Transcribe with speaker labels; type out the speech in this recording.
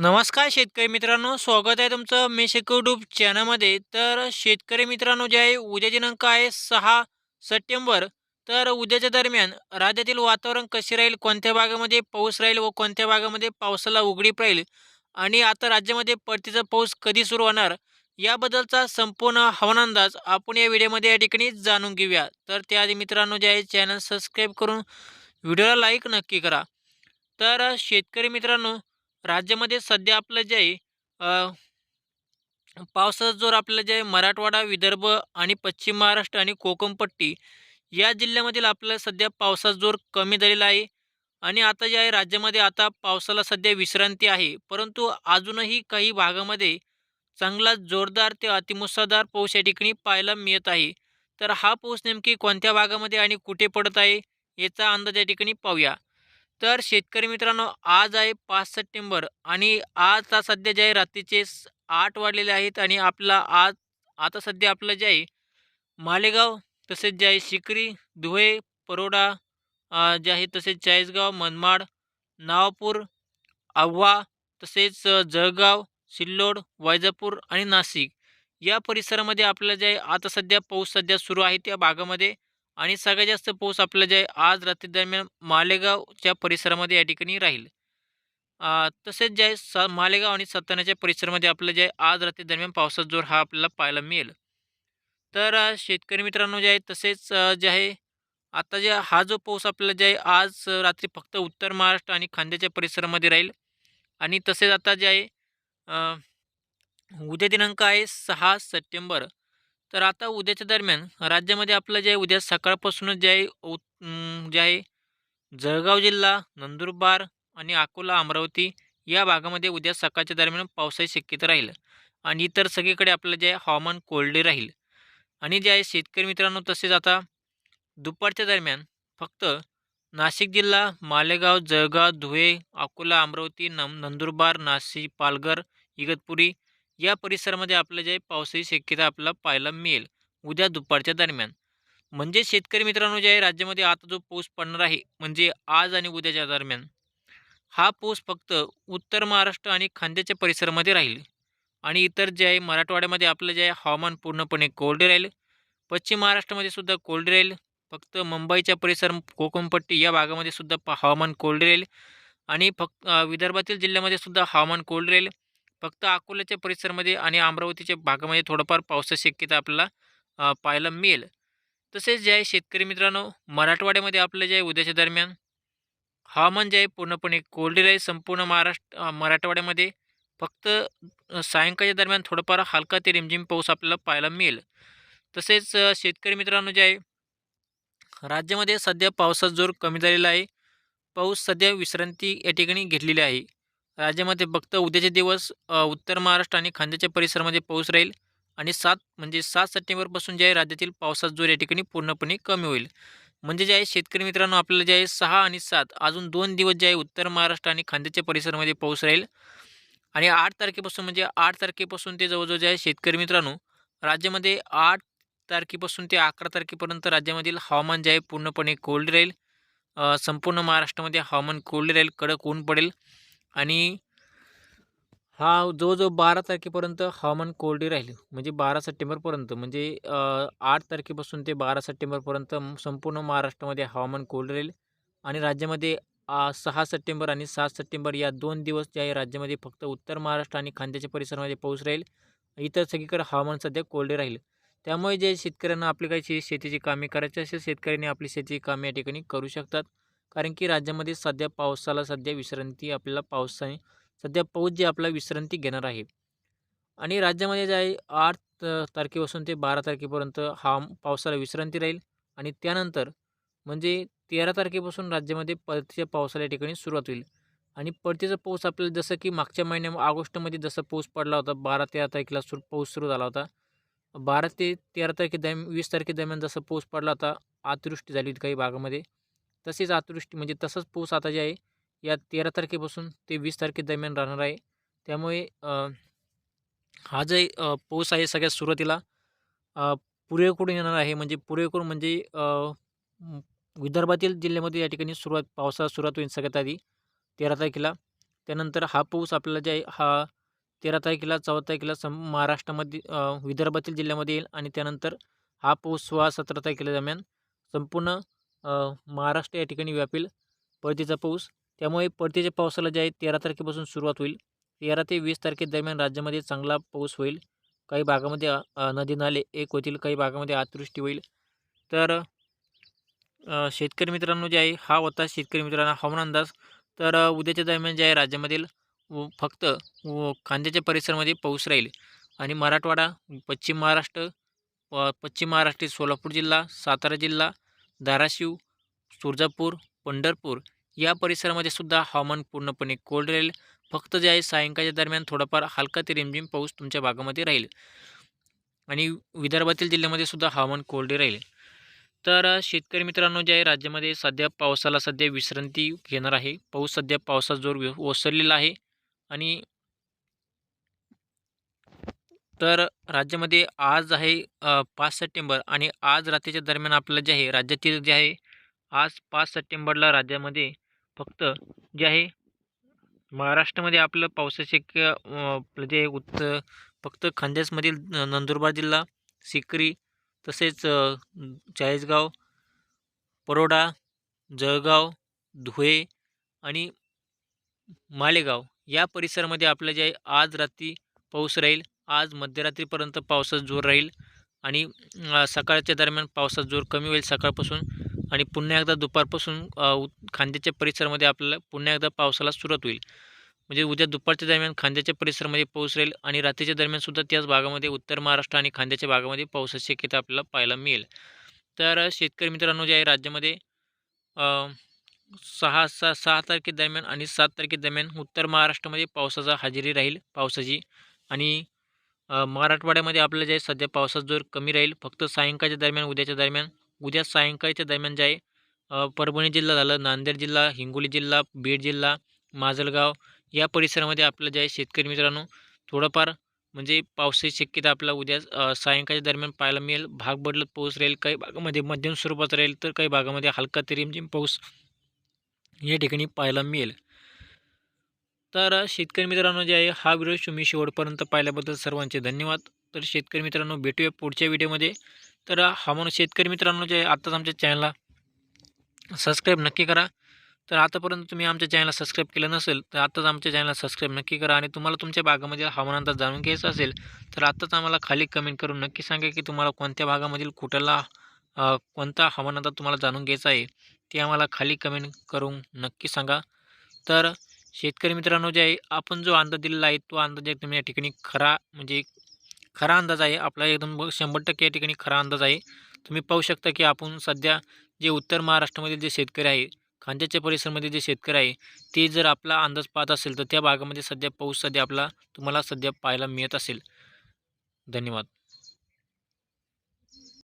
Speaker 1: नमस्कार शेतकरी मित्रांनो स्वागत आहे तुमचं मी यूट्यूब चॅनलमध्ये. तर शेतकरी मित्रांनो जे आहे उद्या दिनांक आहे सहा सप्टेंबर. तर उद्याच्या दरम्यान राज्यातील वातावरण कसे राहील कोणत्या भागामध्ये पाऊस राहील व कोणत्या भागामध्ये पावसाला उघडीप राहील आणि आता राज्यामध्ये परतीचा पाऊस कधी सुरू होणार याबद्दलचा संपूर्ण हवामान अंदाज आपण या व्हिडिओमध्ये या ठिकाणी जाणून घेऊया. तर त्याआधी मित्रांनो जे आहे चॅनल सबस्क्राईब करून व्हिडिओला लाईक नक्की करा. तर शेतकरी मित्रांनो राज्यामध्ये सध्या आपलं जे आहे पावसाचा जोर आपलं जे मराठवाडा विदर्भ आणि पश्चिम महाराष्ट्र आणि कोकणपट्टी या जिल्ह्यामधील आपल्याला सध्या पावसाचा जोर कमी झालेला आहे. आणि आता जे आहे राज्यामध्ये आता पावसाला सध्या विश्रांती आहे. परंतु अजूनही काही भागामध्ये चांगला जोरदार ते अतिमुसळधार पाऊस या ठिकाणी पाहायला मिळत आहे. तर हा पाऊस नेमकी कोणत्या भागामध्ये आणि कुठे पडत आहे याचा अंदाज या ठिकाणी पाहूया. तर शेतकरी मित्रांनो आज आहे पाच सप्टेंबर आणि आता सध्या जे आहे रात्रीचे आठ वाढलेले आहेत आणि आपला आज आता सध्या आपलं जे आहे मालेगाव तसेच जे आहे शिकरी धुळे परोडा जे आहे तसेच चाळीसगाव मनमाड नावापूर आव्हा तसेच जळगाव सिल्लोड वैजापूर आणि नाशिक. या परिसरामध्ये आपलं जे आहे आता सध्या पाऊस सध्या सुरू आहे त्या भागामध्ये. आणि सगळ्यात जास्त पाऊस आपलं जे आहे आज रात्री दरम्यान मालेगावच्या परिसरामध्ये या ठिकाणी राहील. तसेच जे आहे स मालेगाव आणि सत्तानाच्या परिसरामध्ये आपलं जे आहे आज रात्री दरम्यान पावसाचा जोर हा आपल्याला पाहायला मिळेल. तर शेतकरी मित्रांनो जे आहे तसेच जे आहे आता जे हा जो पाऊस आपल्याला जे आहे आज रात्री फक्त उत्तर महाराष्ट्र आणि खांद्याच्या परिसरामध्ये राहील. आणि तसेच आता जे आहे उद्या दिनांक आहे सहा सप्टेंबर. तर आता उद्याच्या दरम्यान राज्यामध्ये आपलं जे आहे उद्या सकाळपासूनच जे आहे उत जे आहे जळगाव जिल्हा नंदुरबार आणि अकोला अमरावती या भागामध्ये उद्या सकाळच्या दरम्यान पावसाची शक्यता राहील. आणि इतर सगळीकडे आपलं जे आहे हवामान कोरडे राहील. आणि जे आहे शेतकरी मित्रांनो तसेच आता दुपारच्या दरम्यान फक्त नाशिक जिल्हा मालेगाव जळगाव धुळे अकोला अमरावती नम नंदुरबार नाशिक पालघर इगतपुरी या परिसरामध्ये आपलं जे पावसाची शक्यता आपल्याला पाहायला मिळेल उद्या दुपारच्या दरम्यान. म्हणजे शेतकरी मित्रांनो जे आहे राज्यामध्ये आता जो पाऊस पडणार आहे म्हणजे आज आणि उद्याच्या दरम्यान हा पाऊस फक्त उत्तर महाराष्ट्र आणि खांद्याच्या परिसरामध्ये राहील. आणि इतर जे आहे मराठवाड्यामध्ये आपलं जे आहे हवामान पूर्णपणे कोरडे राहील. पश्चिम महाराष्ट्रामध्ये सुद्धा कोरडे राहील. फक्त मुंबईच्या परिसर कोकणपट्टी या भागामध्ये सुद्धा प हवामान कोरडे राहील. आणि फक्त विदर्भातील जिल्ह्यामध्ये सुद्धा हवामान कोरडे राहील. फक्त अकोल्याच्या परिसरामध्ये आणि अमरावतीच्या भागामध्ये थोडंफार पावसाची शक्यता आपल्याला पाहायला मिळेल. तसेच जे आहे शेतकरी मित्रांनो मराठवाड्यामध्ये आपलं जे आहे उद्याच्या दरम्यान हवामान जे म्हणजे आहे पूर्णपणे कोरडे राहील संपूर्ण महाराष्ट्र मराठवाड्यामध्ये. फक्त सायंकाळच्या दरम्यान थोडंफार हलका ते रिमझिम पाऊस आपल्याला पाहायला मिळेल. तसेच शेतकरी मित्रांनो जे आहे राज्यामध्ये सध्या पावसाचा जोर कमी झालेला आहे. पाऊस सध्या विश्रांती या ठिकाणी घेतलेली आहे. राज्यामध्ये फक्त उद्याचे दिवस उत्तर महाराष्ट्र आणि खांद्याच्या परिसरामध्ये पाऊस राहील आणि सात म्हणजे सात सप्टेंबरपासून जे आहे राज्यातील पावसाचा जोर या ठिकाणी पूर्णपणे कमी होईल. म्हणजे जे आहे शेतकरी मित्रांनो आपल्याला जे आहे सहा आणि सात अजून दोन दिवस जे आहे उत्तर महाराष्ट्र आणि खांद्याच्या परिसरामध्ये पाऊस राहील. आणि आठ तारखेपासून म्हणजे आठ तारखेपासून ते जवळजवळ जे आहे शेतकरी मित्रांनो राज्यामध्ये आठ तारखेपासून ते अकरा तारखेपर्यंत राज्यामधील हवामान जे आहे पूर्णपणे कोल्ड राहील. संपूर्ण महाराष्ट्रामध्ये हवामान कोल्ड राहील कडक ऊन पडेल. आणि हा जवळजवळ बारा तारखेपर्यंत हवामान कोरडे राहील. म्हणजे बारा सप्टेंबरपर्यंत. म्हणजे आठ तारखेपासून ते बारा सप्टेंबरपर्यंत संपूर्ण महाराष्ट्रामध्ये हवामान कोरडे राहील. आणि राज्यामध्ये सहा सप्टेंबर आणि सात सप्टेंबर या दोन दिवस जे आहे राज्यामध्ये फक्त उत्तर महाराष्ट्र आणि खांद्याच्या परिसरामध्ये पाऊस राहील. इतर सगळीकडे हवामान सध्या कोरडे राहील. त्यामुळे जे शेतकऱ्यांना आपली काही शे- शेतीची कामे करायची असेल शेतकऱ्यांनी आपली शेतीची कामे या ठिकाणी करू शकतात. कारण की राज्यामध्ये सध्या पावसाला सध्या विश्रांती आपल्याला पावसाने सध्या पाऊस जे आपला विश्रांती घेणार आहे. आणि राज्यामध्ये जे आहे आठ तारखेपासून ते बारा तारखेपर्यंत हा पावसाला विश्रांती राहील. आणि त्यानंतर म्हणजे तेरा तारखेपासून राज्यामध्ये परतीच्या पावसाला या ठिकाणी सुरुवात होईल. आणि परतीचा पाऊस आपल्याला जसं की मागच्या महिन्या ऑगस्टमध्ये जसं पाऊस पडला होता बारा तेरा तारखेला सुरू पाऊस सुरू झाला होता. बारा ते तेरा तारखे दरम्यान वीस तारखेदरम्यान जसं पाऊस पडला होता अतिवृष्टी झाली होती काही भागामध्ये. तसेच अतिवृष्टी म्हणजे तसंच पाऊस आता जे आहे या तेरा तारखेपासून ते वीस तारखेदरम्यान राहणार आहे. त्यामुळे हा जे पाऊस आहे सगळ्यात सुरुवातीला अ, पूर्वेकडून येणार आहे. म्हणजे पूर्वेकडून म्हणजे विदर्भातील जिल्ह्यामध्ये या ठिकाणी सुरुवात पावसाला सुरुवात होईल सगळ्यात आधी तेरा तारखेला. त्यानंतर हा पाऊस आपल्याला जे आहे हा तेरा तारखेला चौदा तारखेला सं महाराष्ट्रामध्ये विदर्भातील जिल्ह्यामध्ये येईल आणि त्यानंतर हा पाऊस सोळा सतरा तारखेला दरम्यान संपूर्ण महाराष्ट्र या ठिकाणी व्यापील. परतीचा पाऊस. त्यामुळे परतीच्या पावसाला जे आहे तेरा तारखेपासून सुरुवात होईल. तेरा ते वीस तारखेदरम्यान राज्यामध्ये चांगला पाऊस होईल. काही भागामध्ये नदी नाले एक होतील काही भागामध्ये अतिवृष्टी होईल. तर शेतकरी मित्रांनो जे आहे हा होता शेतकरी मित्रांना हवामान अंदाज. तर उद्याच्या दरम्यान जे आहे राज्यामधील व फक्त खांद्याच्या परिसरामध्ये पाऊस राहील. आणि मराठवाडा पश्चिम महाराष्ट्र प पश्चिम महाराष्ट्र सोलापूर जिल्हा सातारा जिल्हा धाराशिव तुळजापूर पंढरपूर या परिसरामध्ये सुद्धा हवामान पूर्णपणे कोल्ड राहील. फक्त जे आहे सायंकाळच्या दरम्यान थोडाफार हलका ते रिमझिम पाऊस तुमच्या भागामध्ये राहील. आणि विदर्भातील जिल्ह्यामध्ये सुद्धा हवामान कोरडे राहील. तर शेतकरी मित्रांनो जे आहे राज्यामध्ये सध्या पावसाला सध्या विश्रांती घेणार आहे. पाऊस सध्या पावसाचा जोर ओसरलेला आहे. आणि तर राज्यामध्ये आज आहे पाच सप्टेंबर आणि आज रात्रीच्या दरम्यान आपलं जे आहे राज्यातील जे आहे आज पाच सप्टेंबरला राज्यामध्ये फक्त जे आहे महाराष्ट्रामध्ये आपलं पावसाचे आपलं जे उत्त फक्त खानदेशमधील न- नंदुरबार जिल्हा सिकरी तसेच चाळीसगाव परोडा जळगाव धुळे आणि मालेगाव या परिसरामध्ये आपलं जे आहे आज रात्री पाऊस राहील. आज मध्यरात्रीपर्यंत पावसाचा जोर राहील आणि सकाळच्या दरम्यान पावसाचा जोर कमी होईल सकाळपासून आणि पुन्हा एकदा दुपारपासून खांद्याच्या परिसरामध्ये आपल्याला पुन्हा एकदा पावसाला सुरुवात होईल. म्हणजे उद्या दुपारच्या दरम्यान खांद्याच्या परिसरामध्ये पाऊस राहील आणि रात्रीच्या दरम्यान सुद्धा त्याच भागामध्ये उत्तर महाराष्ट्र आणि खांद्याच्या भागामध्ये पावसाची शक्यता आपल्याला पाहायला मिळेल. तर शेतकरी मित्रांनो जे आहे राज्यामध्ये सहा सहा सहा तारखेदरम्यान आणि सात तारखेदरम्यान उत्तर महाराष्ट्रामध्ये पावसाचा हजेरी राहील पावसाची. आणि मराठवाड्यामध्ये आपलं जे आहे सध्या पावसाचा जोर कमी राहील. फक्त सायंकाळच्या दरम्यान उद्याच्या दरम्यान. उद्या सायंकाळच्या दरम्यान जे आहे परभणी जिल्हा झालं नांदेड जिल्हा हिंगोली जिल्हा बीड जिल्हा माजलगाव या परिसरामध्ये आपलं जे आहे शेतकरी मित्रांनो थोडंफार म्हणजे पावसाची शक्यता आपल्याला उद्या सायंकाळच्या दरम्यान पाहायला मिळेल. भाग बदलत पाऊस राहील. काही भागामध्ये मध्यम स्वरूपात राहील तर काही भागामध्ये हलका ते रिमझिम पाऊस या ठिकाणी पाहायला मिळेल. तर शेतकरी मित्रांनो जे आहे हा व्हिडिओ तुम्ही शेवटपर्यंत पाहिल्याबद्दल सर्वांचे धन्यवाद. तर शेतकरी मित्रांनो भेटूया पुढच्या व्हिडिओमध्ये. तर हा म्हणून शेतकरी मित्रांनो जे आहे आत्ताच आमच्या चॅनलला सबस्क्राईब नक्की करा. तर आतापर्यंत तुम्ही आमच्या चॅनलला सबस्क्राईब केलं नसेल तर आत्ताच आमच्या चॅनलला सबस्क्राईब नक्की करा आणि तुम्हाला तुमच्या भागामधील हवामान अंदाज जाणून घ्यायचा असेल तर आत्ताच आम्हाला खाली कमेंट करून नक्की सांगा की तुम्हाला कोणत्या भागामधील कुठला कोणता हवामान अंदाज तुम्हाला जाणून घ्यायचा आहे ते आम्हाला खाली कमेंट करून नक्की सांगा. तर शेतकरी मित्रांनो जे आहे आपण जो अंदाज दिलेला आहे तो अंदाज एकदम या ठिकाणी खरा म्हणजे खरा अंदाज आहे. आपला एकदम शंभर टक्के या ठिकाणी खरा अंदाज आहे. तुम्ही पाहू शकता की आपण सध्या जे उत्तर महाराष्ट्रामधील जे शेतकरी आहे खांद्याच्या परिसरामध्ये जे शेतकरी आहे ते जर आपला अंदाज पाहत असेल तर त्या भागामध्ये सध्या पाऊस सध्या आपला तुम्हाला सध्या पाहायला मिळत असेल. धन्यवाद.